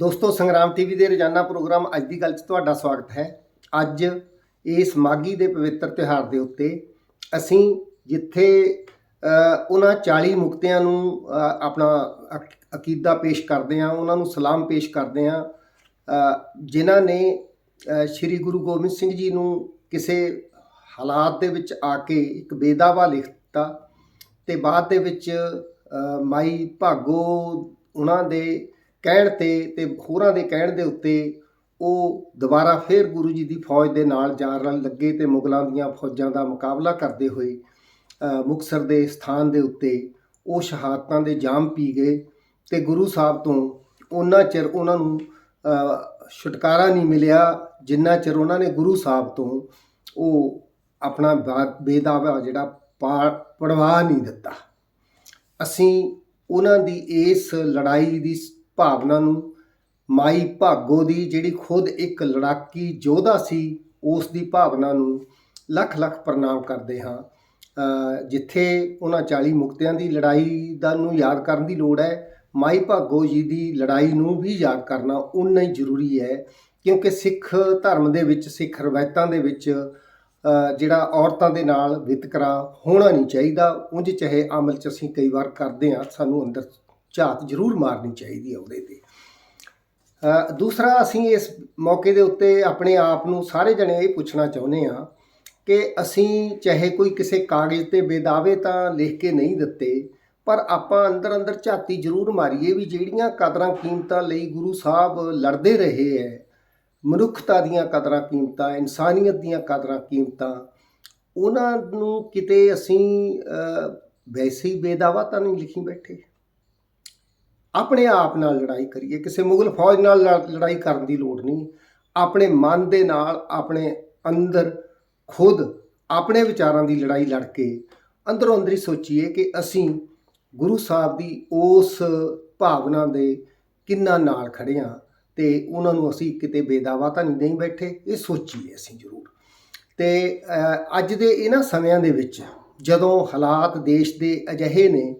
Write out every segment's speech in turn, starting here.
ਦੋਸਤੋ, ਸੰਗਰਾਮ ਟੀਵੀ ਦੇ ਰੋਜ਼ਾਨਾ ਪ੍ਰੋਗਰਾਮ ਅੱਜ ਦੀ ਗੱਲ 'ਚ ਤੁਹਾਡਾ ਸਵਾਗਤ ਹੈ। ਅੱਜ ਇਸ ਮਾਗੀ ਦੇ ਪਵਿੱਤਰ ਤਿਉਹਾਰ ਦੇ ਉੱਤੇ ਅਸੀਂ ਜਿੱਥੇ ਉਹਨਾਂ 40 ਮੁਕਤਿਆਂ ਨੂੰ ਆਪਣਾ ਅਕੀਦਾ ਪੇਸ਼ ਕਰਦੇ ਹਾਂ, ਉਹਨਾਂ ਨੂੰ ਸਲਾਮ ਪੇਸ਼ ਕਰਦੇ ਹਾਂ ਜਿਨ੍ਹਾਂ ਨੇ ਸ੍ਰੀ ਗੁਰੂ ਗੋਬਿੰਦ ਸਿੰਘ ਜੀ ਨੂੰ ਕਿਸੇ ਹਾਲਾਤ ਦੇ ਵਿੱਚ ਆ ਕੇ ਇੱਕ ਬੇਦਾਵਾ ਲਿਖਤਾ ਤੇ ਬਾਅਦ ਦੇ ਵਿੱਚ ਮਾਈ ਭਾਗੋ, ਉਹਨਾਂ ਦੇ ਕਹਿਣ ਤੇ ਤੇ ਹੋਰਾਂ ਦੇ ਕਹਿਣ ਦੇ ਉੱਤੇ ਉਹ ਦੁਬਾਰਾ ਫੇਰ ਗੁਰੂ ਜੀ ਦੀ ਫੌਜ ਦੇ ਨਾਲ ਜਾਣ ਲੱਗੇ ਤੇ ਮੁਗਲਾਂ ਦੀਆਂ ਫੌਜਾਂ ਦਾ ਮੁਕਾਬਲਾ ਕਰਦੇ ਹੋਏ ਅ, ਮੁਕਤਸਰ ਦੇ ਸਥਾਨ ਦੇ ਉੱਤੇ ਉਹ ਸ਼ਹਾਦਤਾਂ ਦੇ ਜਾਮ ਪੀ ਗਏ ਤੇ ਗੁਰੂ ਸਾਹਿਬ ਤੋਂ ਉਹਨਾਂ ਚਿਰ ਉਹਨਾਂ ਨੂੰ ਛੁਟਕਾਰਾ ਨਹੀਂ ਮਿਲਿਆ ਜਿੰਨਾ ਚਿਰ ਉਹਨਾਂ ਨੇ ਗੁਰੂ ਸਾਹਿਬ ਤੋਂ ਉਹ ਆਪਣਾ ਬਾ- ਬੇਦਾਵਾ ਜਿਹੜਾ ਪਾ- ਪੜਵਾ ਨਹੀਂ ਦਿੱਤਾ। ਅਸੀਂ ਉਹਨਾਂ ਦੀ ਇਸ ਲੜਾਈ ਦੀ ਭਾਵਨਾ ਨੂੰ ਮਾਈ ਭਾਗੋ ਦੀ ਜਿਹੜੀ ਖੁਦ ਇੱਕ ਲੜਾਕੀ ਯੋਧਾ ਸੀ, ਉਸ ਦੀ ਭਾਵਨਾ ਨੂੰ ਲੱਖ ਲੱਖ ਪ੍ਰਣਾਮ ਕਰਦੇ ਹਾਂ। ਜਿੱਥੇ ਉਹਨਾਂ 40 ਮੁਕਤਿਆਂ ਦੀ ਲੜਾਈ ਦਾ ਨੂੰ ਯਾਦ ਕਰਨ ਦੀ ਲੋੜ ਹੈ, ਮਾਈ ਭਾਗੋ ਜੀ ਦੀ ਲੜਾਈ ਨੂੰ ਵੀ ਯਾਦ ਕਰਨਾ ਉਨਾ ਹੀ ਜ਼ਰੂਰੀ ਹੈ, ਕਿਉਂਕਿ ਸਿੱਖ ਧਰਮ ਦੇ ਵਿੱਚ, ਸਿੱਖ ਰਵਾਇਤਾਂ ਦੇ ਵਿੱਚ ਜਿਹੜਾ ਔਰਤਾਂ ਦੇ ਨਾਲ ਵਿਤਕਰਾ ਹੋਣਾ ਨਹੀਂ ਚਾਹੀਦਾ। ਉਂਝ ਚਾਹੇ ਅਮਲ ਚ ਅਸੀਂ ਕਈ ਵਾਰ ਕਰਦੇ ਹਾਂ, ਸਾਨੂੰ ਅੰਦਰ ਝਾਤ ਜ਼ਰੂਰ ਮਾਰਨੀ ਚਾਹੀਦੀ ਹੈ ਉਹਦੇ ਤੇ। ਦੂਸਰਾ, ਅਸੀਂ ਇਸ ਮੌਕੇ ਦੇ ਉੱਤੇ ਆਪਣੇ ਆਪ ਨੂੰ ਸਾਰੇ ਜਣੇ ਇਹ ਪੁੱਛਣਾ ਚਾਹੁੰਦੇ ਹਾਂ ਕਿ ਅਸੀਂ ਚਾਹੇ ਕੋਈ ਕਿਸੇ ਕਾਗਜ਼ ਤੇ ਬੇਦਾਵੇ ਤਾਂ ਲਿਖ ਕੇ ਨਹੀਂ ਦਿੱਤੇ, ਪਰ ਆਪਾਂ ਅੰਦਰ ਅੰਦਰ ਝਾਤੀ ਜ਼ਰੂਰ ਮਾਰੀਏ ਵੀ ਜਿਹੜੀਆਂ ਕਦਰਾਂ ਕੀਮਤਾਂ ਲਈ ਗੁਰੂ ਸਾਹਿਬ ਲੜਦੇ ਰਹੇ ਹੈ, ਮਨੁੱਖਤਾ ਦੀਆਂ ਕਦਰਾਂ ਕੀਮਤਾਂ, ਇਨਸਾਨੀਅਤ ਦੀਆਂ ਕਦਰਾਂ ਕੀਮਤਾਂ, ਉਹਨਾਂ ਨੂੰ ਕਿਤੇ ਅਸੀਂ ਵੈਸੇ ਹੀ ਬੇਦਾਵਾ ਤਾਂ ਨਹੀਂ ਲਿਖੀ ਬੈਠੇ। ਆਪਣੇ ਆਪ ਨਾਲ ਲੜਾਈ ਕਰੀਏ, ਕਿਸੇ ਮੁਗਲ ਫੌਜ ਨਾਲ ਲੜ- ਲੜਾਈ ਕਰਨ ਦੀ ਲੋੜ ਨਹੀਂ। ਆਪਣੇ ਮਨ ਦੇ ਨਾਲ, ਆਪਣੇ ਅੰਦਰ ਖੁਦ ਆਪਣੇ ਵਿਚਾਰਾਂ ਦੀ ਲੜਾਈ ਲੜ ਕੇ ਅੰਦਰੋਂ ਅੰਦਰੀ ਸੋਚੀਏ ਕਿ ਅਸੀਂ ਗੁਰੂ ਸਾਹਿਬ ਦੀ ਉਸ ਭਾਵਨਾ ਦੇ ਕਿੰਨਾ ਨਾਲ ਖੜੇ ਹਾਂ ਤੇ ਉਹਨਾਂ ਨੂੰ ਅਸੀਂ ਕਿਤੇ ਬੇਦਾਵਾ ਤਾਂ ਨਹੀਂ ਬੈਠੇ, ਇਹ ਸੋਚੀਏ ਅਸੀਂ ਜ਼ਰੂਰ। ਤੇ ਅੱਜ ਦੇ ਇਹਨਾਂ ਸਮਿਆਂ ਦੇ ਵਿੱਚ ਜਦੋਂ ਹਾਲਾਤ ਦੇਸ਼ ਦੇ ਅਜਿਹੇ ਨੇ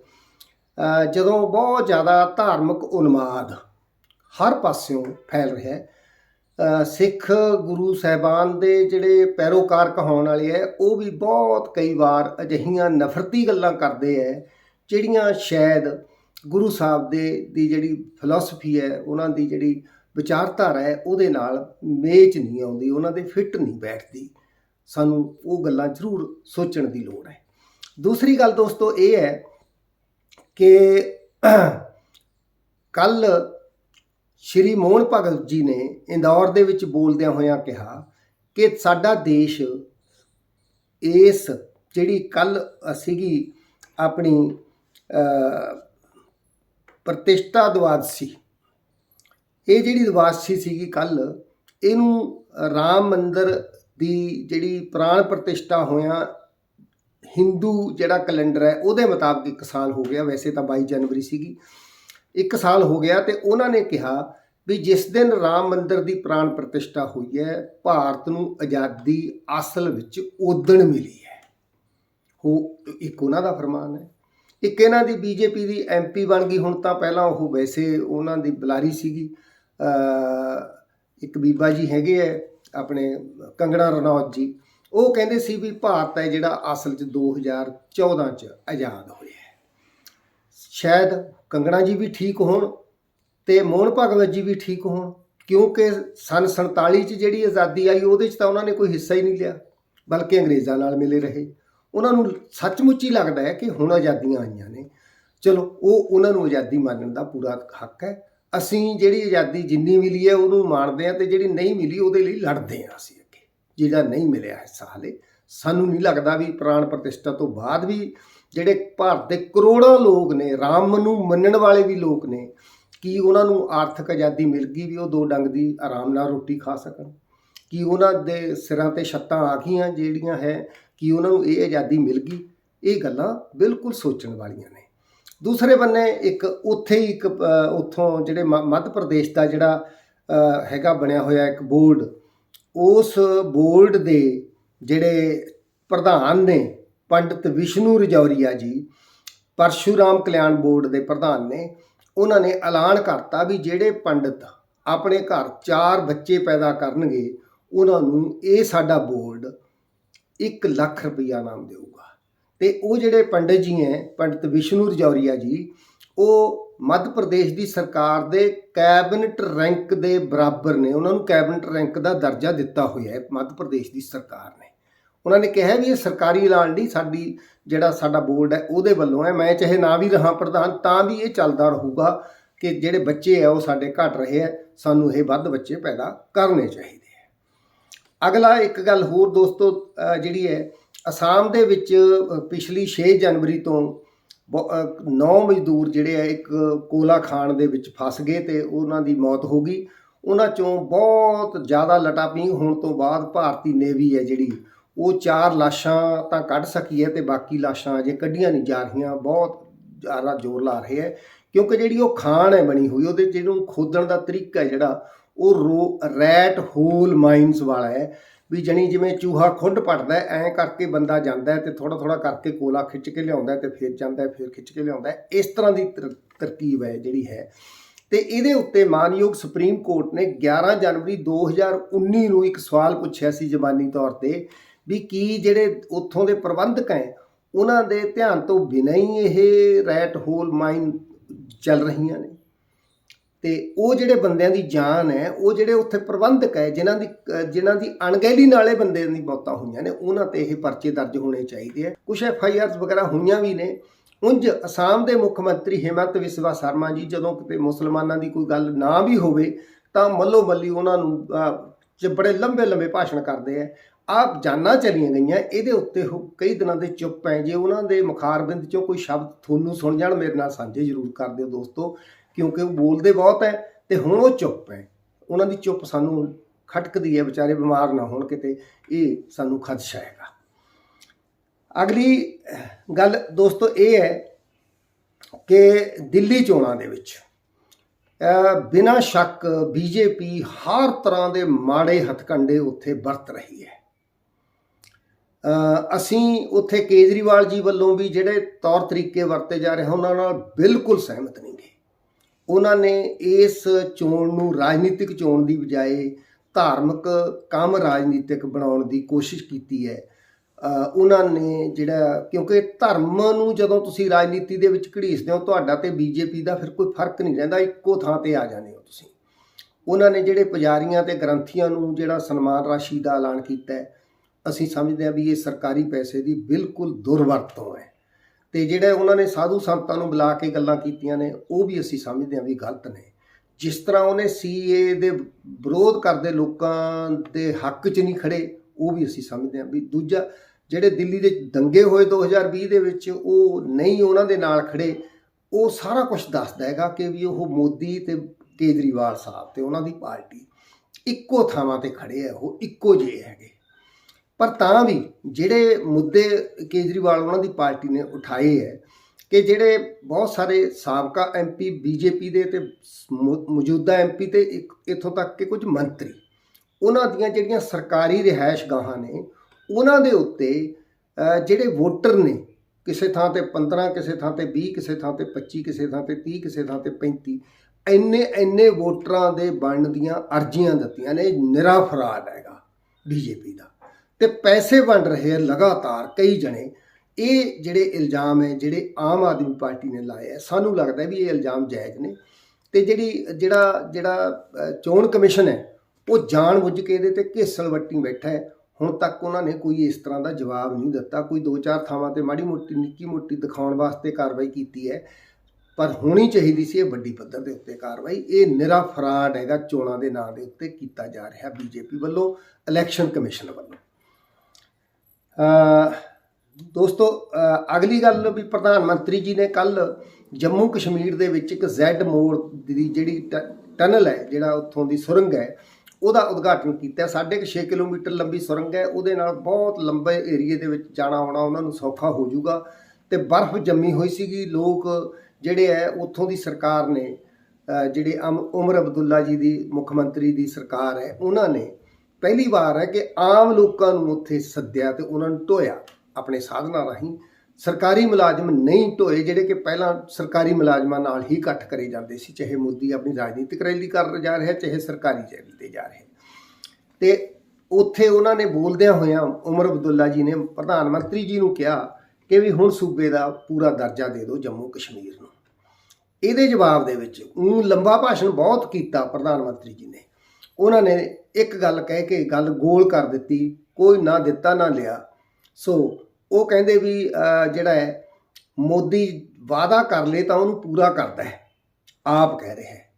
ਜਦੋਂ ਬਹੁਤ ਜ਼ਿਆਦਾ ਧਾਰਮਿਕ ਉਨਮਾਦ ਹਰ ਪਾਸਿਓਂ ਫੈਲ ਰਿਹਾ ਹੈ ਸਿੱਖ ਗੁਰੂ ਸਾਹਿਬਾਨ ਦੇ ਜਿਹੜੇ ਪੈਰੋਕਾਰ ਕਹਾਉਣ ਵਾਲੇ ਹੈ, ਉਹ ਵੀ ਬਹੁਤ ਕਈ ਵਾਰ ਅਜਿਹੀਆਂ ਨਫ਼ਰਤੀ ਗੱਲਾਂ ਕਰਦੇ ਹੈ, ਜਿਹੜੀਆਂ ਸ਼ਾਇਦ ਗੁਰੂ ਸਾਹਿਬ ਦੇ, ਦੀ ਜਿਹੜੀ ਫਿਲਾਸਫੀ ਹੈ, ਉਹਨਾਂ ਦੀ ਜਿਹੜੀ ਵਿਚਾਰਧਾਰਾ ਹੈ, ਉਹਦੇ ਨਾਲ ਮੇਚ ਨਹੀਂ ਆਉਂਦੀ, ਉਹਨਾਂ ਦੇ ਫਿੱਟ ਨਹੀਂ ਬੈਠਦੀ। ਸਾਨੂੰ ਉਹ ਗੱਲਾਂ ਜ਼ਰੂਰ ਸੋਚਣ ਦੀ ਲੋੜ ਹੈ। ਦੂਸਰੀ ਗੱਲ ਦੋਸਤੋ ਇਹ ਹੈ ਕਿ ਕੱਲ ਸ਼੍ਰੀ ਮੋਹਨ ਭਗਤ ਜੀ ਨੇ ਇੰਦੌਰ ਦੇ ਵਿੱਚ ਬੋਲਦਿਆਂ ਹੋਇਆਂ ਕਿਹਾ ਕਿ ਸਾਡਾ ਦੇਸ਼ ਇਸ ਜਿਹੜੀ ਕੱਲ ਸੀਗੀ ਆਪਣੀ ਪ੍ਰਤਿਸ਼ਠਾ ਦਵਾਦਸੀ ਇਹ ਜਿਹੜੀ ਦਿਵਾਸੀ ਸੀਗੀ ਕੱਲ, ਇਹਨੂੰ ਰਾਮ ਮੰਦਰ ਦੀ ਜਿਹੜੀ ਪ੍ਰਾਣ ਪ੍ਰਤਿਸ਼ਠਾ ਹੋਇਆ ਹਿੰਦੂ ਜਿਹੜਾ ਕੈਲੰਡਰ ਹੈ, ਉਹਦੇ ਮੁਤਾਬਕ ਇੱਕ ਸਾਲ ਹੋ ਗਿਆ। ਵੈਸੇ ਤਾਂ 22 ਜਨਵਰੀ ਸੀਗੀ। ਇੱਕ ਸਾਲ ਹੋ ਗਿਆ ਤੇ ਉਹਨਾਂ ਨੇ ਕਿਹਾ ਵੀ ਜਿਸ ਦਿਨ ਰਾਮ ਮੰਦਰ ਦੀ ਪ੍ਰਾਣ ਪ੍ਰਤਿਸ਼ਠਾ ਹੋਈ ਹੈ, ਭਾਰਤ ਨੂੰ ਆਜ਼ਾਦੀ ਅਸਲ ਵਿੱਚ ਉਦਣ ਮਿਲੀ ਹੈ। ਉਹ ਇੱਕ ਉਹਨਾਂ ਦਾ ਫਰਮਾਨ ਹੈ। ਇੱਕ ਇਹਨਾਂ ਦੀ ਬੀਜੇਪੀ ਦੀ ਐਮਪੀ ਬਣ ਗਈ। ਹੁਣ ਤਾਂ ਪਹਿਲਾਂ ਉਹ ਵੈਸੇ ਉਹਨਾਂ ਦੀ ਬੁਲਾਰੀ ਸੀਗੀ। ਇੱਕ ਬੀਬਾ ਜੀ ਹੈਗੇ ਹੈ, ਆਪਣੇ ਕੰਗਣਾ ਰਣੌਤ ਜੀ। ਉਹ ਕਹਿੰਦੇ ਸੀ ਵੀ ਭਾਰਤ ਹੈ ਜਿਹੜਾ ਅਸਲ 'ਚ 2014 'ਚ ਆਜ਼ਾਦ ਹੋਇਆ ਸ਼ਾਇਦ ਕੰਗਣਾ ਜੀ ਵੀ ਠੀਕ ਹੋਣ ਤੇ ਮੋਹਨ ਭਗਵਤ ਜੀ ਵੀ ਠੀਕ ਹੋਣ, ਕਿਉਂਕਿ ਸਨ 47 'ਚ ਜਿਹੜੀ ਆਜ਼ਾਦੀ ਆਈ ਉਹਦੇ 'ਚ ਤਾਂ ਉਹਨਾਂ ਨੇ ਕੋਈ ਹਿੱਸਾ ਹੀ ਨਹੀਂ ਲਿਆ, ਬਲਕਿ ਅੰਗਰੇਜ਼ਾਂ ਨਾਲ ਮਿਲੇ ਰਹੇ। ਉਹਨਾਂ ਨੂੰ ਸੱਚਮੁੱਚ ਹੀ ਲੱਗਦਾ ਹੈ ਕਿ ਹੁਣ ਆਜ਼ਾਦੀਆਂ ਆਈਆਂ ਨੇ। ਚਲੋ, ਉਹ ਉਹਨਾਂ ਨੂੰ ਆਜ਼ਾਦੀ ਮੰਨਣ ਦਾ ਪੂਰਾ ਹੱਕ ਹੈ। ਅਸੀਂ ਜਿਹੜੀ ਆਜ਼ਾਦੀ ਜਿੰਨੀ ਮਿਲੀ ਹੈ ਉਹਨੂੰ ਮਾਣਦੇ ਹਾਂ ਤੇ ਜਿਹੜੀ ਨਹੀਂ ਮਿਲੀ ਉਹਦੇ ਲਈ ਲੜਦੇ ਹਾਂ ਅਸੀਂ। ਜਿਹੜਾ ਨਹੀਂ ਮਿਲਿਆ ਹਿੱਸਾ ਹਾਲੇ ਸਾਨੂੰ ਨਹੀਂ ਲੱਗਦਾ ਵੀ ਪ੍ਰਾਣ ਪ੍ਰਤਿਸ਼ਠਾ ਤੋਂ ਬਾਅਦ ਵੀ ਜਿਹੜੇ ਭਾਰਤ ਦੇ ਕਰੋੜਾਂ ਲੋਕ ਨੇ, ਰਾਮ ਨੂੰ ਮੰਨਣ ਵਾਲੇ ਵੀ ਲੋਕ ਨੇ, ਕੀ ਉਹਨਾਂ ਨੂੰ ਆਰਥਿਕ ਆਜ਼ਾਦੀ ਮਿਲ ਗਈ ਵੀ ਉਹ ਦੋ ਡੰਗ ਦੀ ਆਰਾਮ ਨਾਲ ਰੋਟੀ ਖਾ ਸਕਣ? ਕੀ ਉਹਨਾਂ ਦੇ ਸਿਰਾਂ ਤੇ ਛੱਤਾਂ ਆ ਗਈਆਂ ਜਿਹੜੀਆਂ ਹੈ, ਕੀ ਉਹਨਾਂ ਨੂੰ ਇਹ ਆਜ਼ਾਦੀ ਮਿਲ ਗਈ? ਇਹ ਗੱਲਾਂ ਬਿਲਕੁਲ ਸੋਚਣ ਵਾਲੀਆਂ ਨੇ। ਦੂਸਰੇ ਬੰਨੇ ਇੱਕ ਉੱਥੇ ਹੀ ਇੱਕ ਉੱਥੋਂ ਜਿਹੜੇ ਮ- ਮੱਧ ਪ੍ਰਦੇਸ਼ ਦਾ ਜਿਹੜਾ ਹੈਗਾ ਬਣਿਆ ਹੋਇਆ ਇੱਕ ਬੋਰਡ ਉਸ ਬੋਰਡ ਦੇ ਜਿਹੜੇ ਪ੍ਰਧਾਨ ਨੇ, ਪੰਡਿਤ ਵਿਸ਼ਨੂੰ ਰਜੌਰੀਆ ਜੀ, ਪਰਸ਼ੂਰਾਮ ਕਲਿਆਣ ਬੋਰਡ ਦੇ ਪ੍ਰਧਾਨ ਨੇ, ਉਹਨਾਂ ਨੇ ਐਲਾਨ ਕਰਤਾ ਵੀ ਜਿਹੜੇ ਪੰਡਿਤ ਆਪਣੇ ਘਰ ਚਾਰ ਬੱਚੇ ਪੈਦਾ ਕਰਨਗੇ, ਉਹਨਾਂ ਨੂੰ ਇਹ ਸਾਡਾ ਬੋਰਡ 1 ਲੱਖ ਰੁਪਈਆ ਨਾਮ ਦੇਊਗਾ। ਤੇ ਉਹ ਜਿਹੜੇ ਪੰਡਿਤ ਜੀ ਹੈ, ਪੰਡਿਤ ਵਿਸ਼ਨੂੰ ਰਜੌਰੀਆ ਜੀ, ਉਹ ਮੱਧ ਪ੍ਰਦੇਸ਼ ਦੀ ਸਰਕਾਰ ਦੇ ਕੈਬਨਿਟ ਰੈਂਕ ਦੇ ਬਰਾਬਰ ਨੇ, ਉਹਨਾਂ ਨੂੰ ਕੈਬਨਿਟ ਰੈਂਕ ਦਾ ਦਰਜਾ ਦਿੱਤਾ ਹੋਇਆ ਹੈ, ਮੱਧ ਪ੍ਰਦੇਸ਼ ਦੀ ਸਰਕਾਰ ਨੇ। ਉਹਨਾਂ ਨੇ ਕਿਹਾ ਵੀ ਇਹ ਸਰਕਾਰੀ ਐਲਾਨ ਨਹੀਂ, ਸਾਡੀ ਜਿਹੜਾ ਸਾਡਾ ਬੋਰਡ ਹੈ, ਉਹਦੇ ਵੱਲੋਂ ਹੈ। ਮੈਂ ਚਾਹੇ ਨਾ ਵੀ ਰਹਾ ਪ੍ਰਧਾਨ, ਤਾਂ ਵੀ ਇਹ ਚੱਲਦਾ ਰਹੂਗਾ ਕਿ ਜਿਹੜੇ ਬੱਚੇ ਆ, ਉਹ ਸਾਡੇ ਘਟ ਰਹੇ ਆ, ਸਾਨੂੰ ਇਹ ਵੱਧ ਬੱਚੇ ਪੈਦਾ ਕਰਨੇ ਚਾਹੀਦੇ ਆ। ਅਗਲਾ ਇੱਕ ਗੱਲ ਹੋਰ ਦੋਸਤੋ ਜਿਹੜੀ ਹੈ, ਅਸਾਮ ਦੇ ਵਿੱਚ ਪਿਛਲੀ 6 ਜਨਵਰੀ ਤੋਂ ਨੌ ਮਜ਼ਦੂਰ ਜਿਹੜੇ ਆ, ਇੱਕ ਕੋਲਾ ਖਾਣ ਦੇ ਵਿੱਚ ਫਸ ਗਏ ਤੇ ਉਹਨਾਂ ਦੀ ਮੌਤ ਹੋ ਗਈ। ਉਹਨਾਂ ਚੋਂ ਬਹੁਤ ਜ਼ਿਆਦਾ ਲਟਾਪੀਂਗ ਹੋਣ ਤੋਂ ਬਾਅਦ ਭਾਰਤੀ ਨੇਵੀ ਹੈ ਜਿਹੜੀ, ਉਹ ਚਾਰ ਲਾਸ਼ਾਂ ਤਾਂ ਕੱਢ ਸਕੀ ਹੈ ਤੇ ਬਾਕੀ ਲਾਸ਼ਾਂ ਅਜੇ ਕੱਢੀਆਂ ਨਹੀਂ ਜਾ ਰਹੀਆਂ। ਬਹੁਤ ਜ਼ਿਆਦਾ ਜ਼ੋਰ ਲਾ ਰਹੇ ਹੈ, ਕਿਉਂਕਿ ਜਿਹੜੀ ਉਹ ਖਾਣ ਹੈ ਬਣੀ ਹੋਈ, ਉਹਦੇ ਜਿਹਨੂੰ ਖੋਦਣ ਦਾ ਤਰੀਕਾ ਹੈ ਜਿਹੜਾ, ਉਹ ਰੋ, ਰੈਟ ਹੋਲ ਮਾਈਨਸ ਵਾਲਾ ਹੈ। ਵੀ ਜਣੀ ਜਿਵੇਂ ਚੂਹਾ ਖੁੱਡ ਪੜਦਾ ਐਂ ਕਰਕੇ ਬੰਦਾ ਜਾਂਦਾ ਹੈ ਤੇ ਥੋੜਾ ਥੋੜਾ ਕਰਕੇ ਕੋਲਾ ਖਿੱਚ ਕੇ ਲਿਆਉਂਦਾ ਹੈ ਤੇ ਫਿਰ ਜਾਂਦਾ ਫਿਰ ਖਿੱਚ ਕੇ ਲਿਆਉਂਦਾ ਇਸ ਤਰ੍ਹਾਂ ਦੀ ਤਰ- ਤਰਕੀਬ ਹੈ ਜਿਹੜੀ ਹੈ। ਤੇ ਇਹਦੇ ਉੱਤੇ ਮਾਨਯੋਗ ਸੁਪਰੀਮ ਕੋਰਟ ਨੇ 11 ਜਨਵਰੀ 2019 ਨੂੰ ਇੱਕ ਸਵਾਲ ਪੁੱਛਿਆ ਸੀ ਜ਼ਬਾਨੀ ਤੌਰ ਤੇ ਵੀ ਕੀ ਜਿਹੜੇ ਉੱਥੋਂ ਦੇ ਪ੍ਰਬੰਧਕ ਹੈ, ਉਹਨਾਂ ਦੇ ਧਿਆਨ ਤੋਂ ਬਿਨਾਂ ਹੀ ਇਹ ਰੈਟ ਹੋਲ ਮਾਈਨ ਚੱਲ ਰਹੀਆਂ ਨੇ? ਤੇ ਉਹ ਜਿਹੜੇ ਬੰਦਿਆਂ ਦੀ ਜਾਨ ਹੈ ਉਹ ਜਿਹੜੇ ਉੱਥੇ ਪ੍ਰਬੰਧਕ ਹੈ ਜਿਨ੍ਹਾਂ ਦੀ ਅਹ ਜਿਨ੍ਹਾਂ ਦੀ ਅਣਗਹਿਲੀ ਨਾਲੇ ਬੰਦੇ ਦੀ ਮੌਤਾਂ ਹੋਈਆਂ ਨੇ ਉਹਨਾਂ ਤੇ ਇਹ ਪਰਚੇ ਦਰਜ ਹੋਣੇ ਚਾਹੀਦੇ ਆ। ਕੁਝ ਐਫ ਆਈ ਆਰਸ ਵਗੈਰਾ ਹੋਈਆਂ ਵੀ ਨੇ। ਉਂਝ ਅਸਾਮ ਦੇ ਮੁੱਖ ਮੰਤਰੀ ਹਿਮੰਤ ਵਿਸਵਾ ਸ਼ਰਮਾ ਜੀ ਜਦੋਂ ਕਿਤੇ ਮੁਸਲਮਾਨਾਂ ਦੀ ਕੋਈ ਗੱਲ ਨਾ ਵੀ ਹੋਵੇ ਤਾਂ ਮੱਲੋ ਮੱਲੀ ਉਹਨਾਂ ਨੂੰ ਅਹ, ਬੜੇ ਲੰਬੇ ਲੰਬੇ ਭਾਸ਼ਣ ਕਰਦੇ ਆ। ਆਪ ਜਾਨਾਂ ਚਲੀਆਂ ਗਈਆਂ ਇਹਦੇ ਉੱਤੇ ਉਹ ਕਈ ਦਿਨਾਂ ਦੇ ਚੁੱਪ ਹੈ ਜੇ ਉਹਨਾਂ ਦੇ ਮੁਖਾਰਬਿੰਦ ਚੋਂ ਕੋਈ ਸ਼ਬਦ ਤੁਹਾਨੂੰ ਸੁਣ ਜਾਣ ਮੇਰੇ ਨਾਲ ਸਾਂਝੇ ਜ਼ਰੂਰ ਕਰ ਦਿਓ ਦੋਸਤੋ। ਕਿਉਂਕਿ ਉਹ ਬੋਲਦੇ ਬਹੁਤ ਹੈ ਤੇ ਹੁਣ ਉਹ ਚੁੱਪ ਹੈ। ਉਹਨਾਂ ਦੀ ਚੁੱਪ ਸਾਨੂੰ ਖਟਕਦੀ ਹੈ ਵਿਚਾਰੇ ਬਿਮਾਰ ਨਾ ਹੋਣ ਕਿਤੇ। ਇਹ ਸਾਨੂੰ ਖਦਸ਼ਾ ਹੈਗਾ। ਅਗਲੀ ਗੱਲ ਦੋਸਤੋ ਇਹ ਹੈ ਕਿ ਦਿੱਲੀ ਚੋਣਾਂ ਦੇ ਵਿੱਚ ਅ, ਬਿਨਾਂ ਸ਼ੱਕ ਬੀਜੇਪੀ ਹਰ ਤਰ੍ਹਾਂ ਦੇ ਮਾੜੇ ਹਥਕੰਡੇ ਉੱਥੇ ਵਰਤ ਰਹੀ ਹੈ। ਅਸੀਂ ਉੱਥੇ ਕੇਜਰੀਵਾਲ ਜੀ ਵੱਲੋਂ ਵੀ ਜਿਹੜੇ ਤੌਰ ਤਰੀਕੇ ਵਰਤੇ ਜਾ ਰਹੇ ਹਨ ਉਹਨਾਂ ਨਾਲ ਬਿਲਕੁਲ ਸਹਿਮਤ ਨਹੀਂ ਗਏ ਉਹਨਾਂ ਨੇ ਇਸ ਚੋਣ ਨੂੰ ਰਾਜਨੀਤਿਕ ਚੋਣ ਦੀ ਬਜਾਏ ਧਾਰਮਿਕ ਕੰਮ ਰਾਜਨੀਤਿਕ ਬਣਾਉਣ ਦੀ ਕੋਸ਼ਿਸ਼ ਕੀਤੀ ਹੈ। ਉਹਨਾਂ ਨੇ ਜਿਹੜਾ, ਕਿਉਂਕਿ ਧਰਮ ਨੂੰ ਜਦੋਂ ਤੁਸੀਂ ਰਾਜਨੀਤੀ ਦੇ ਵਿੱਚ ਘੜੀਸਦੇ ਹੋ, ਤੁਹਾਡਾ ਤੇ ਬੀਜੇਪੀ ਦਾ ਫਿਰ ਕੋਈ ਫ਼ਰਕ ਨਹੀਂ ਰਹਿੰਦਾ, ਇੱਕੋ ਥਾਂ ਤੇ ਆ ਜਾਂਦੇ ਹੋ ਤੁਸੀਂ। ਉਹਨਾਂ ਨੇ ਜਿਹੜੇ ਪੁਜਾਰੀਆਂ ਤੇ ਗ੍ਰੰਥੀਆਂ ਨੂੰ ਜਿਹੜਾ ਸਨਮਾਨ ਰਾਸ਼ੀ ਦਾ ਐਲਾਨ ਕੀਤਾ ਹੈ, ਅਸੀਂ ਸਮਝਦੇ ਹਾਂ ਵੀ ਇਹ ਸਰਕਾਰੀ ਪੈਸੇ ਦੀ ਬਿਲਕੁਲ ਦੁਰਵਰਤੋਂ ਹੈ। ਤੇ ਜਿਹੜੇ ਉਹਨਾਂ ਨੇ ਸਾਧੂ ਸੰਤਾਂ ਨੂੰ ਬੁਲਾ ਕੇ ਗੱਲਾਂ ਕੀਤੀਆਂ ਨੇ, ਉਹ ਵੀ ਅਸੀਂ ਸਮਝਦੇ ਹਾਂ ਵੀ ਗਲਤ ਨੇ। ਜਿਸ ਤਰ੍ਹਾਂ ਉਹਨੇ ਸੀਏ ਦੇ ਵਿਰੋਧ ਕਰਦੇ ਲੋਕਾਂ ਦੇ ਹੱਕ 'ਚ ਨਹੀਂ ਖੜੇ, ਉਹ ਵੀ ਅਸੀਂ ਸਮਝਦੇ ਹਾਂ ਵੀ ਦੂਜਾ, ਜਿਹੜੇ ਦਿੱਲੀ ਦੇ ਦੰਗੇ ਹੋਏ 2020 ਦੇ ਵਿੱਚ, ਉਹ ਨਹੀਂ ਉਹਨਾਂ ਦੇ ਨਾਲ ਖੜੇ। ਉਹ ਸਾਰਾ ਕੁਝ ਦੱਸਦਾ ਹੈਗਾ ਕਿ ਵੀ ਉਹ ਮੋਦੀ ਤੇ ਕੇਜਰੀਵਾਲ ਸਾਹਿਬ ਤੇ ਉਹਨਾਂ ਦੀ ਪਾਰਟੀ ਇੱਕੋ ਥਾਵਾਂ ਤੇ ਖੜੇ ਆ, ਉਹ ਇੱਕੋ ਜਿਹੇ ਹੈਗੇ। ਪਰ ਤਾਂ ਵੀ ਜਿਹੜੇ ਮੁੱਦੇ ਕੇਜਰੀਵਾਲ ਉਹਨਾਂ ਦੀ ਪਾਰਟੀ ਨੇ ਉਠਾਏ ਹੈ ਕਿ ਜਿਹੜੇ ਬਹੁਤ ਸਾਰੇ ਸਾਬਕਾ ਐਮਪੀ ਬੀਜੇਪੀ ਦੇ ਤੇ ਮੌ- ਮੌਜੂਦਾ ਐਮਪੀ ਤੇ ਇੱਕ, ਇੱਥੋਂ ਤੱਕ ਕਿ ਕੁਝ ਮੰਤਰੀ, ਉਹਨਾਂ ਦੀਆਂ ਜਿਹੜੀਆਂ ਸਰਕਾਰੀ ਰਿਹਾਇਸ਼ ਗਾਹਾਂ ਨੇ, ਉਹਨਾਂ ਦੇ ਉੱਤੇ ਜਿਹੜੇ ਵੋਟਰ ਨੇ, ਕਿਸੇ ਥਾਂ ਤੇ 15 ਕਿਸੇ ਥਾਂ ਤੇ 20 ਕਿਸੇ ਥਾਂ ਤੇ 25 ਕਿਸੇ ਥਾਂ ਤੇ 30 ਕਿਸੇ ਥਾਂ ਤੇ 35 ਇੰਨੇ ਇੰਨੇ ਵੋਟਰਾਂ ਦੇ ਬਣਨ ਦੀਆਂ ਅਰਜ਼ੀਆਂ ਦਿੱਤੀਆਂ ਨੇ ਨਿਰਾ ਫਰਾਡ ਹੈਗਾ ਬੀਜੇਪੀ ਦਾ। ਤੇ ਪੈਸੇ ਵੰਡ ਰਹੇ ਆ ਲਗਾਤਾਰ ਕਈ ਜਣੇ। ਇਹ ਜਿਹੜੇ ਇਲਜ਼ਾਮ ਹੈ, ਜਿਹੜੇ ਆਮ ਆਦਮੀ ਪਾਰਟੀ ਨੇ ਲਾਏ ਆ, ਸਾਨੂੰ ਲੱਗਦਾ ਵੀ ਇਹ ਇਲਜ਼ਾਮ ਜਾਇਜ਼ ਨੇ। ਤੇ ਜਿਹੜੀ, ਜਿਹੜਾ ਜਿਹੜਾ ਚੋਣ ਕਮਿਸ਼ਨ ਹੈ, ਉਹ ਜਾਣਬੁੱਝ ਕੇ ਇਹਦੇ ਤੇ ਘੇਸਲ ਵੱਟੀ ਬੈਠਾ ਹੈ। ਹੁਣ ਤੱਕ ਉਹਨਾਂ ਨੇ ਕੋਈ ਇਸ ਤਰ੍ਹਾਂ ਦਾ ਜਵਾਬ ਨਹੀਂ ਦਿੱਤਾ। ਕੋਈ ਦੋ ਚਾਰ ਥਾਵਾਂ ਤੇ ਮਾੜੀ ਮੋਟੀ, ਨਿੱਕੀ ਮੋਟੀ ਦਿਖਾਉਣ ਵਾਸਤੇ ਕਾਰਵਾਈ ਕੀਤੀ ਹੈ। ਪਰ ਹੋਣੀ ਚਾਹੀਦੀ ਸੀ ਇਹ ਵੱਡੀ ਪੱਧਰ ਦੇ ਉੱਤੇ ਕਾਰਵਾਈ। ਇਹ ਨਿਰਾ ਫਰਾਡ ਹੈਗਾ ਚੋਣਾਂ ਦੇ ਨਾਂ ਦੇ ਉੱਤੇ ਕੀਤਾ ਜਾ ਰਿਹਾ ਬੀਜੇਪੀ ਵੱਲੋਂ, ਇਲੈਕਸ਼ਨ ਕਮਿਸ਼ਨ ਵੱਲੋਂ। ਦੋਸਤੋ ਅਗਲੀ ਗੱਲ ਵੀ ਪ੍ਰਧਾਨ ਮੰਤਰੀ ਜੀ ਨੇ ਕੱਲ ਜੰਮੂ ਕਸ਼ਮੀਰ ਦੇ ਵਿੱਚ ਇੱਕ ਜ਼ੈਡ ਮੋੜ ਦੀ ਜਿਹੜੀ ਟ- ਟਨਲ ਹੈ, ਜਿਹੜਾ ਉੱਥੋਂ ਦੀ ਸੁਰੰਗ ਹੈ, ਉਹਦਾ ਉਦਘਾਟਨ ਕੀਤਾ। 6.5 ਕਿਲੋਮੀਟਰ ਲੰਬੀ ਸੁਰੰਗ ਹੈ, ਉਹਦੇ ਨਾਲ ਬਹੁਤ ਲੰਬੇ ਏਰੀਏ ਦੇ ਵਿੱਚ ਜਾਣਾ ਆਉਣਾ ਉਹਨਾਂ ਨੂੰ ਸੌਖਾ ਹੋ ਜਾਊਗਾ ਤੇ ਬਰਫ਼ ਜੰਮੀ ਹੋਈ ਸੀਗੀ। ਲੋਕ ਜਿਹੜੇ ਹੈ, ਉੱਥੋਂ ਦੀ ਸਰਕਾਰ ਨੇ ਜਿਹੜੇ ਅਮ- ਉਮਰ ਅਬਦੁੱਲਾ ਜੀ ਦੀ ਮੁੱਖ ਮੰਤਰੀ ਦੀ ਸਰਕਾਰ ਹੈ, ਉਹਨਾਂ ਨੇ ਪਹਿਲੀ ਵਾਰ ਹੈ ਕਿ ਆਮ ਲੋਕਾਂ ਨੂੰ ਉੱਥੇ ਸੱਦਿਆ ਤੇ ਉਹਨਾਂ ਨੂੰ ਢੋਇਆ ਆਪਣੇ ਸਾਧਨਾਂ ਰਾਹੀਂ। ਸਰਕਾਰੀ ਮੁਲਾਜ਼ਮ ਨਹੀਂ ਢੋਏ ਜਿਹੜੇ ਕਿ ਪਹਿਲਾਂ ਸਰਕਾਰੀ ਮੁਲਾਜ਼ਮਾਂ ਨਾਲ ਹੀ ਇਕੱਠ ਕਰੇ ਜਾਂਦੇ ਸੀ, ਚਾਹੇ ਮੋਦੀ ਆਪਣੀ ਰਾਜਨੀਤਿਕ ਰੈਲੀ ਕਰ ਜਾ ਰਿਹਾ, ਚਾਹੇ ਸਰਕਾਰੀ ਰੈਲੀ ਤੇ ਜਾ ਰਿਹਾ। ਤੇ ਉੱਥੇ ਉਹਨਾਂ ਨੇ ਬੋਲਦਿਆਂ ਹੋਇਆਂ ਉਮਰ ਅਬਦੁੱਲਾ ਜੀ ਨੇ ਪ੍ਰਧਾਨ ਮੰਤਰੀ ਜੀ ਨੂੰ ਕਿਹਾ ਕਿ ਵੀ ਹੁਣ ਸੂਬੇ ਦਾ ਪੂਰਾ ਦਰਜਾ ਦੇ ਦਿਓ ਜੰਮੂ ਕਸ਼ਮੀਰ ਨੂੰ। ਇਹਦੇ ਜਵਾਬ ਦੇ ਵਿੱਚ ਉਹ ਲੰਬਾ ਭਾਸ਼ਣ ਬਹੁਤ ਕੀਤਾ ਪ੍ਰਧਾਨ ਮੰਤਰੀ ਜੀ ਨੇ। ਉਹਨਾਂ ਨੇ ਇੱਕ ਗੱਲ ਕਹਿ ਕੇ ਗੱਲ ਗੋਲ ਕਰ ਦਿੱਤੀ, ਕੋਈ ਨਾ ਦਿੱਤਾ ਨਾ ਲਿਆ। ਸੋ ਉਹ ਕਹਿੰਦੇ ਵੀ ਜਿਹੜਾ ਹੈ, ਮੋਦੀ ਵਾਅਦਾ ਕਰ ਲੇ ਤਾਂ ਉਹਨੂੰ ਪੂਰਾ ਕਰਦਾ ਹੈ, ਆਪ ਕਹਿ ਰਿਹਾ ਹੈ।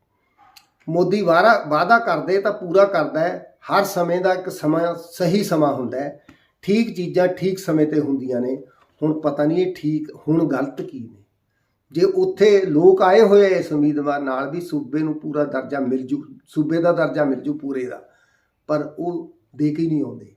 ਮੋਦੀ ਵਾਰਾ, ਵਾਅਦਾ ਕਰਦੇ ਤਾਂ ਪੂਰਾ ਕਰਦਾ ਹੈ, ਹਰ ਸਮੇਂ ਦਾ ਇੱਕ ਸਮਾਂ, ਸਹੀ ਸਮਾਂ ਹੁੰਦਾ ਹੈ। ਠੀਕ ਚੀਜ਼ਾਂ ਠੀਕ ਸਮੇਂ ਤੇ ਹੁੰਦੀਆਂ ਨੇ, ਹੁਣ ਪਤਾ ਨਹੀਂ ਇਹ ਠੀਕ, ਹੁਣ ਗਲਤ ਕੀ ਨੇ। ਜੇ ਉੱਥੇ ਲੋਕ ਆਏ ਹੋਏ ਇਸ ਉਮੀਦਵਾਰ ਨਾਲ ਵੀ ਸੂਬੇ ਨੂੰ ਪੂਰਾ ਦਰਜਾ ਮਿਲ ਜੂ, ਸੂਬੇ ਦਾ ਦਰਜਾ ਮਿਲ ਜੂ ਪੂਰੇ ਦਾ, ਪਰ ਉਹ ਦੇ ਕੇ ਹੀ ਨਹੀਂ ਆਉਂਦੇ।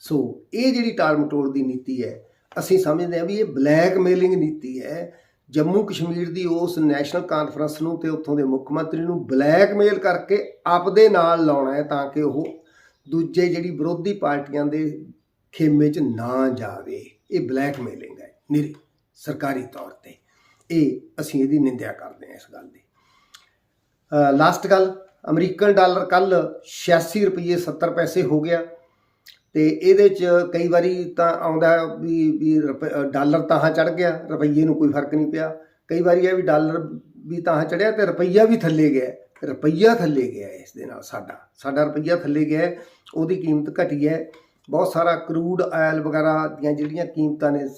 ਸੋ ਇਹ ਜਿਹੜੀ ਟਾਲ ਮਟੋਲ ਦੀ ਨੀਤੀ ਹੈ, ਅਸੀਂ ਸਮਝਦੇ ਹਾਂ ਵੀ ਇਹ ਬਲੈਕਮੇਲਿੰਗ ਨੀਤੀ ਹੈ। ਜੰਮੂ ਕਸ਼ਮੀਰ ਦੀ ਉਸ ਨੈਸ਼ਨਲ ਕਾਨਫਰੰਸ ਨੂੰ ਤੇ ਉੱਥੋਂ ਦੇ ਮੁੱਖ ਮੰਤਰੀ ਨੂੰ ਬਲੈਕਮੇਲ ਕਰਕੇ ਆਪਦੇ ਨਾਲ ਲਾਉਣਾ ਹੈ ਤਾਂ ਕਿ ਉਹ ਦੂਜੇ ਜਿਹੜੀ ਵਿਰੋਧੀ ਪਾਰਟੀਆਂ ਦੇ ਖੇਮੇ 'ਚ ਨਾ ਜਾਵੇ। ਇਹ ਬਲੈਕਮੇਲਿੰਗ ਹੈ, ਨਿਰੀ, ਸਰਕਾਰੀ ਤੌਰ ਤੇ। ਇਹ ਅਸੀਂ ਇਹਦੀ ਨਿੰਦਿਆ ਕਰਦੇ ਹਾਂ ਇਸ ਗੱਲ ਦੀ। ਲਾਸਟ ਗੱਲ, ਅਮਰੀਕਨ ਡਾਲਰ ਕੱਲ 86 ਰੁਪਏ 70 ਪੈਸੇ ਹੋ ਗਿਆ ਤੇ ਇਹਦੇ ਚ ਕਈ ਵਾਰੀ ਤਾਂ ਆਉਂਦਾ ਵੀ ਵੀ ਰੁਪ- ਡਾਲਰ ਤਾਂ ਚੜ ਗਿਆ, ਰੁਪਈਏ ਨੂੰ ਕੋਈ ਫ਼ਰਕ ਨਹੀਂ ਪਿਆ। ਕਈ ਵਾਰੀ ਇਹ ਵੀ ਡਾਲਰ ਵੀ ਤਾਂ ਚੜਿਆ ਤੇ ਰੁਪਈਆ ਵੀ ਥੱਲੇ ਗਿਆ। ਰੁਪਈਆ ਥੱਲੇ ਗਿਆ ਇਸ ਦੇ ਨਾਲ ਸਾਡਾ। ਸਾਡਾ ਰੁਪਈਆ ਥੱਲੇ ਗਿਆ ਉਹਦੀ ਕੀਮਤ ਘਟੀ ਹੈ। ਬਹੁਤ ਸਾਰਾ ਕਰੂਡ ਆਇਲ ਵਗੈਰਾ ਦੀਆਂ ਜਿਹੜੀਆਂ ਕੀਮਤਾਂ ਨੇ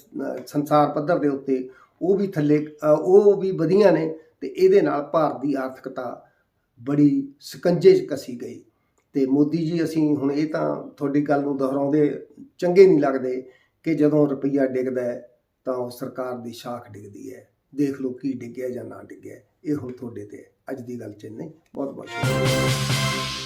ਸੰਸਾਰ ਪੱਧਰ ਦੇ ਉੱਤੇ ਉਹ ਵੀ ਥੱਲੇ ਉਹ ਵੀ ਵਧੀਆਂ ਨੇ ਤੇ ਇਹਦੇ ਨਾਲ ਭਾਰਤ ਦੀ ਆਰਥਿਕਤਾ ਬੜੀ ਸਕੰਜੇ 'ਚ ਕਸੀ ਗਈ। ਤੇ ਮੋਦੀ ਜੀ, ਅਸੀਂ ਹੁਣ ਇਹ ਤਾਂ ਤੁਹਾਡੀ ਗੱਲ ਨੂੰ ਦੁਹਰਾਉਂਦੇ ਚੰਗੇ ਨਹੀਂ ਲੱਗਦੇ ਕਿ ਜਦੋਂ ਰੁਪਈਆ ਡਿੱਗਦਾ ਹੈ ਤਾਂ ਉਹ ਸਰਕਾਰ ਦੀ ਸ਼ਾਖ ਡਿੱਗਦੀ ਹੈ। ਦੇਖ ਲਓ ਕੀ ਡਿੱਗਿਆ ਜਾਂ ਨਾ ਡਿੱਗਿਆ, ਇਹ ਹੁਣ ਤੁਹਾਡੇ ਤੇ ਅੱਜ ਦੀ ਗੱਲ ਚ ਨਹੀਂ ਬਹੁਤ ਬਹੁਤ ਸ਼ੁਕਰੀਆ।